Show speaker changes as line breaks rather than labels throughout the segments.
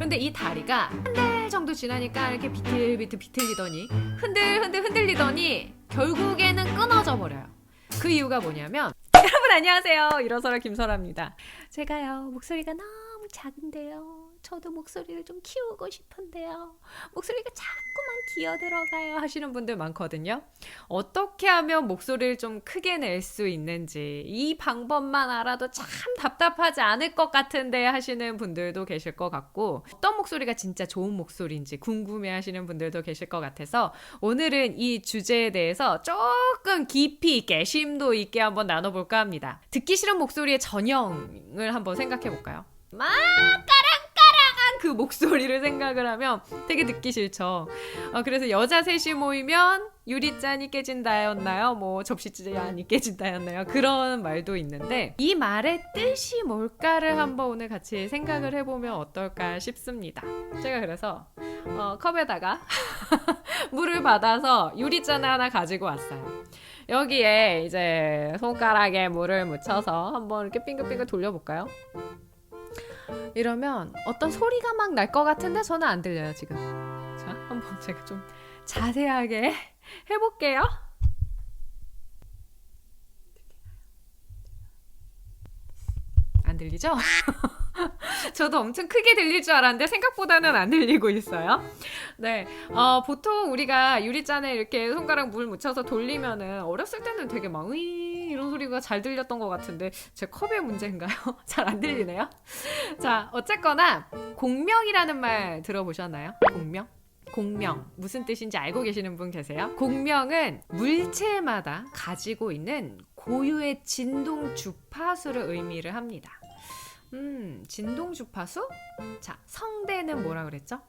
그런데 이 다리가 한 달 정도 지나니까 이렇게 비틀비틀 비틀리더니 흔들 흔들 흔들리더니 결국에는 끊어져 버려요. 그 이유가 뭐냐면 여러분 안녕하세요. 일어서라 김설아입니다. 제가요 목소리가 너무 작은데요. 저도 목소리를 좀 키우고 싶은데요. 목소리가 자꾸만 기어 들어가요 하시는 분들 많거든요. 어떻게 하면 목소리를 좀 크게 낼 수 있는지 이 방법만 알아도 참 답답하지 않을 것 같은데 하시는 분들도 계실 것 같고 어떤 목소리가 진짜 좋은 목소리인지 궁금해 하시는 분들도 계실 것 같아서 오늘은 이 주제에 대해서 조금 깊이 있게 심도 있게 한번 나눠볼까 합니다. 듣기 싫은 목소리의 전형을 한번 생각해 볼까요? 막 까랑까랑한 그 목소리를 생각을 하면 되게 듣기 싫죠. 어, 그래서 여자 셋이 모이면 유리잔이 깨진다였나요? 뭐 접시잔이 깨진다였나요? 그런 말도 있는데 이 말의 뜻이 뭘까를 한번 오늘 같이 생각을 해보면 어떨까 싶습니다. 제가 그래서 어, 컵에다가 물을 받아서 유리잔 하나 가지고 왔어요. 여기에 이제 손가락에 물을 묻혀서 한번 이렇게 빙글빙글 돌려볼까요? 이러면 어떤 소리가 막 날 것 같은데 저는 안 들려요 지금. 자, 한번 제가 좀 자세하게 해볼게요. 안 들리죠? 저도 엄청 크게 들릴 줄 알았는데 생각보다는 안 들리고 있어요. 네, 어, 보통 우리가 유리잔에 이렇게 손가락 물 묻혀서 돌리면은 어렸을 때는 되게 막 으이 소리가 잘 들렸던 것 같은데 제 컵의 문제인가요? 잘 안 들리네요. 자, 어쨌거나 공명이라는 말 들어보셨나요? 공명? 공명 무슨 뜻인지 알고 계시는 분 계세요? 공명은 물체마다 가지고 있는 고유의 진동 주파수를 의미를 합니다. 음, 진동 주파수? 자, 성대는 뭐라 그랬죠?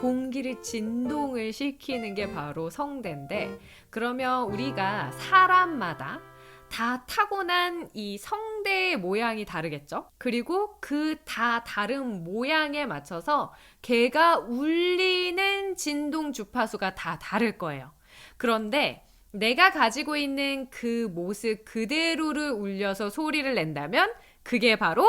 공기를 진동을 시키는 게 바로 성대인데, 그러면 우리가 사람마다 다 타고난 이 성대의 모양이 다르겠죠? 그리고 그 다 다른 모양에 맞춰서 개가 울리는 진동 주파수가 다 다를 거예요. 그런데 내가 가지고 있는 그 모습 그대로를 울려서 소리를 낸다면 그게 바로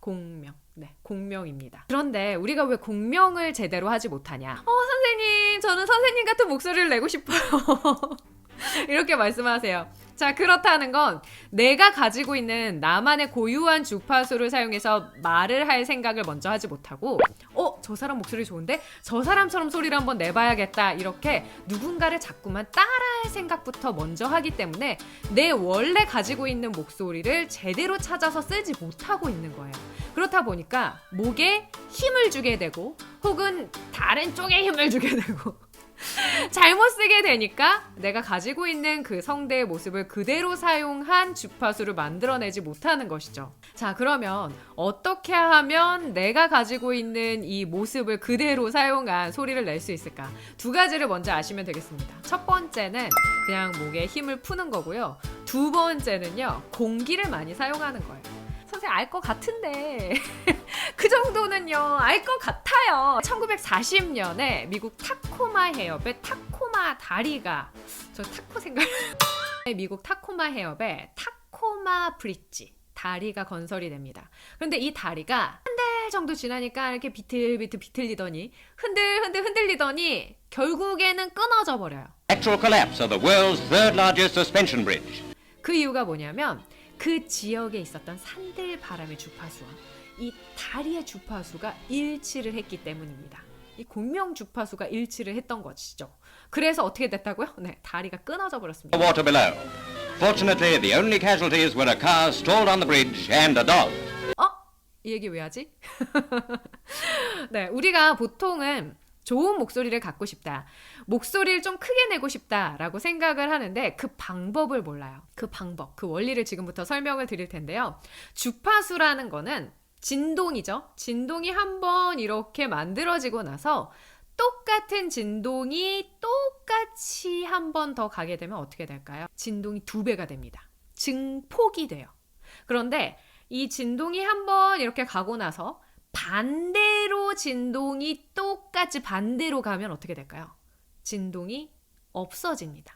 공명. 네, 공명입니다. 그런데 우리가 왜 공명을 제대로 하지 못하냐? 어, 선생님, 저는 선생님 같은 목소리를 내고 싶어요. 이렇게 말씀하세요. 자, 그렇다는 건 내가 가지고 있는 나만의 고유한 주파수를 사용해서 말을 할 생각을 먼저 하지 못하고, 어, 저 사람 목소리 좋은데? 저 사람처럼 소리를 한번 내봐야겠다. 이렇게 누군가를 자꾸만 따라할 생각부터 먼저 하기 때문에 내 원래 가지고 있는 목소리를 제대로 찾아서 쓰지 못하고 있는 거예요. 그렇다 보니까 목에 힘을 주게 되고, 혹은 다른 쪽에 힘을 주게 되고, 잘못 쓰게 되니까 내가 가지고 있는 그 성대의 모습을 그대로 사용한 주파수를 만들어내지 못하는 것이죠. 자, 그러면 어떻게 하면 내가 가지고 있는 이 모습을 그대로 사용한 소리를 낼 수 있을까? 두 가지를 먼저 아시면 되겠습니다. 첫 번째는 그냥 목에 힘을 푸는 거고요. 두 번째는요, 공기를 많이 사용하는 거예요. 선생님 알것 같은데. 그 정도는요 알 것 같아요. 1940년에 미국 타코마 해협의 타코마 다리가 저 타코 생각 미국 타코마 해협의 타코마 브릿지 다리가 건설이 됩니다. 그런데 이 다리가 한 달 정도 지나니까 이렇게 비틀비틀 비틀리더니 흔들 흔들 흔들리더니 결국에는 끊어져 버려요. 그 이유가 뭐냐면 그 지역에 있었던 산들 바람의 주파수와 이 다리의 주파수가 일치를 했기 때문입니다. 이 공명 주파수가 일치를 했던 것이죠. 그래서 어떻게 됐다고요? 네, 다리가 끊어져 버렸습니다.
Water below. Fortunately, the only casualties were a car stalled on the bridge and a dog.
어? 이 얘기 왜 하지? 네, 우리가 보통은 좋은 목소리를 갖고 싶다. 목소리를 좀 크게 내고 싶다라고 생각을 하는데 그 방법을 몰라요. 그 방법, 그 원리를 지금부터 설명을 드릴 텐데요. 주파수라는 거는 진동이죠. 진동이 한 번 이렇게 만들어지고 나서 똑같은 진동이 똑같이 한 번 더 가게 되면 어떻게 될까요? 진동이 두 배가 됩니다. 증폭이 돼요. 그런데 이 진동이 한 번 이렇게 가고 나서 반대로 진동이 똑 같이 반대로 가면 어떻게 될까요? 진동이 없어집니다.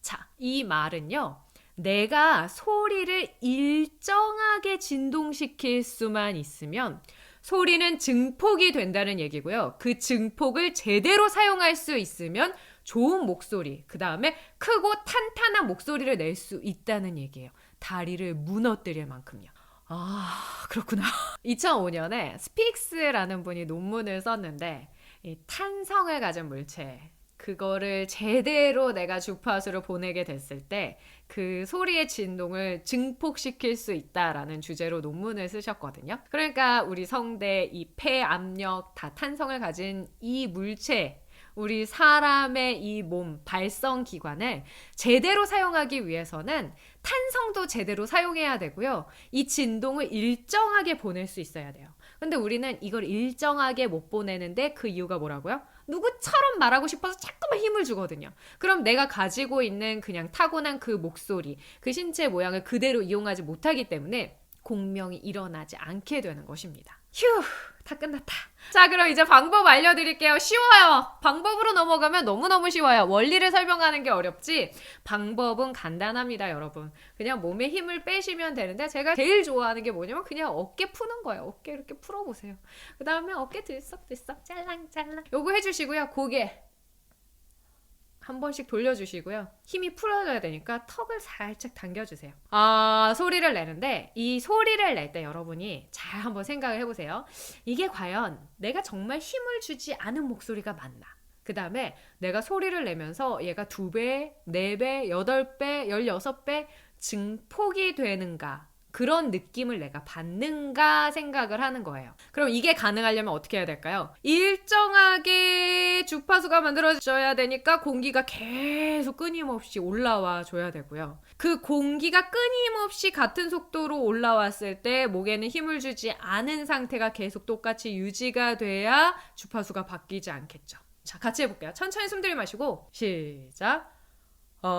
자, 이 말은요. 내가 소리를 일정하게 진동시킬 수만 있으면 소리는 증폭이 된다는 얘기고요. 그 증폭을 제대로 사용할 수 있으면 좋은 목소리, 그 다음에 크고 탄탄한 목소리를 낼 수 있다는 얘기예요. 다리를 무너뜨릴 만큼요. 아, 그렇구나. 2005년에 스픽스라는 분이 논문을 썼는데, 이 탄성을 가진 물체, 그거를 제대로 내가 주파수를 보내게 됐을 때, 그 소리의 진동을 증폭시킬 수 있다라는 주제로 논문을 쓰셨거든요. 그러니까 우리 성대, 이 폐 압력 다 탄성을 가진 이 물체, 우리 사람의 이 몸 발성 기관을 제대로 사용하기 위해서는 탄성도 제대로 사용해야 되고요. 이 진동을 일정하게 보낼 수 있어야 돼요. 근데 우리는 이걸 일정하게 못 보내는데 그 이유가 뭐라고요? 누구처럼 말하고 싶어서 자꾸만 힘을 주거든요. 그럼 내가 가지고 있는 그냥 타고난 그 목소리, 그 신체 모양을 그대로 이용하지 못하기 때문에 공명이 일어나지 않게 되는 것입니다. 휴, 다 끝났다. 자, 그럼 이제 방법 알려드릴게요. 쉬워요. 방법으로 넘어가면 너무너무 쉬워요. 원리를 설명하는 게 어렵지. 방법은 간단합니다, 여러분. 그냥 몸에 힘을 빼시면 되는데, 제가 제일 좋아하는 게 뭐냐면, 그냥 어깨 푸는 거예요. 어깨 이렇게 풀어보세요. 그 다음에 어깨 들썩들썩, 짤랑짤랑. 요거 해주시고요. 고개. 한 번씩 돌려주시고요. 힘이 풀어져야 되니까 턱을 살짝 당겨주세요. 아, 소리를 내는데 이 소리를 낼 때 여러분이 잘 한번 생각을 해보세요. 이게 과연 내가 정말 힘을 주지 않은 목소리가 맞나? 그 다음에 내가 소리를 내면서 얘가 두 배, 네 배, 여덟 배, 열여섯 배 증폭이 되는가? 그런 느낌을 내가 받는가 생각을 하는 거예요. 그럼 이게 가능하려면 어떻게 해야 될까요? 일정하게 주파수가 만들어져야 되니까 공기가 계속 끊임없이 올라와 줘야 되고요. 그 공기가 끊임없이 같은 속도로 올라왔을 때 목에는 힘을 주지 않은 상태가 계속 똑같이 유지가 돼야 주파수가 바뀌지 않겠죠. 자, 같이 해볼게요. 천천히 숨 들이마시고 시작. 어...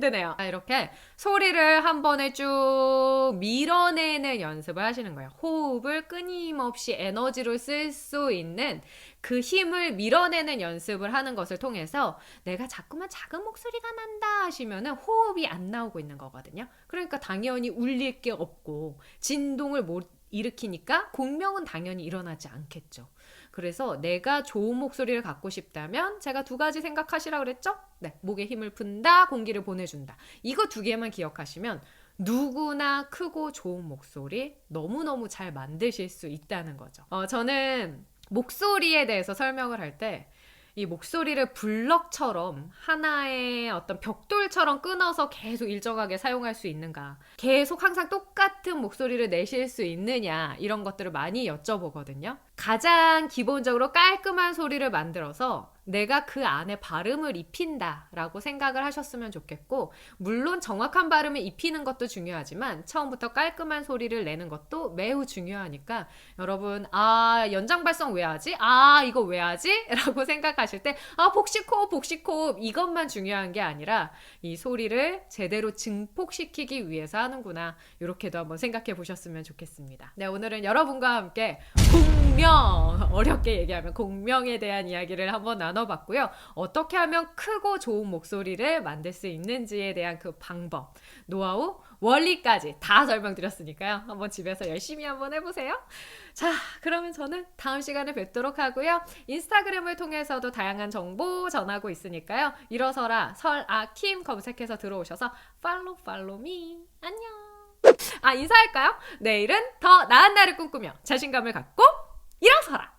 힘드네요. 자, 이렇게 소리를 한 번에 쭉 밀어내는 연습을 하시는 거예요. 호흡을 끊임없이 에너지로 쓸 수 있는 그 힘을 밀어내는 연습을 하는 것을 통해서 내가 자꾸만 작은 목소리가 난다 하시면은 호흡이 안 나오고 있는 거거든요. 그러니까 당연히 울릴 게 없고 진동을 못 일으키니까 공명은 당연히 일어나지 않겠죠. 그래서 내가 좋은 목소리를 갖고 싶다면 제가 두 가지 생각하시라 그랬죠? 네, 목에 힘을 푼다, 공기를 보내준다. 이거 두 개만 기억하시면 누구나 크고 좋은 목소리 너무너무 잘 만드실 수 있다는 거죠. 어, 저는 목소리에 대해서 설명을 할 때 이 목소리를 블럭처럼 하나의 어떤 벽돌처럼 끊어서 계속 일정하게 사용할 수 있는가, 계속 항상 똑같은 목소리를 내실 수 있느냐, 이런 것들을 많이 여쭤보거든요. 가장 기본적으로 깔끔한 소리를 만들어서 내가 그 안에 발음을 입힌다라고 생각을 하셨으면 좋겠고, 물론 정확한 발음을 입히는 것도 중요하지만, 처음부터 깔끔한 소리를 내는 것도 매우 중요하니까, 여러분, 아, 연장 발성 왜 하지? 아, 이거 왜 하지? 라고 생각하실 때, 아, 복식호흡, 복식호흡, 이것만 중요한 게 아니라, 이 소리를 제대로 증폭시키기 위해서 하는구나. 이렇게도 한번 생각해 보셨으면 좋겠습니다. 네, 오늘은 여러분과 함께 공명, 어렵게 얘기하면 공명에 대한 이야기를 한번 나눠봤고요. 어떻게 하면 크고 좋은 목소리를 만들 수 있는지에 대한 그 방법, 노하우, 원리까지 다 설명드렸으니까요. 한번 집에서 열심히 한번 해보세요. 자, 그러면 저는 다음 시간에 뵙도록 하고요. 인스타그램을 통해서도 다양한 정보 전하고 있으니까요. 일어서라 설아킴 검색해서 들어오셔서 팔로우 팔로미 안녕. 아 인사할까요? 내일은 더 나은 날을 꿈꾸며 자신감을 갖고 일어서라.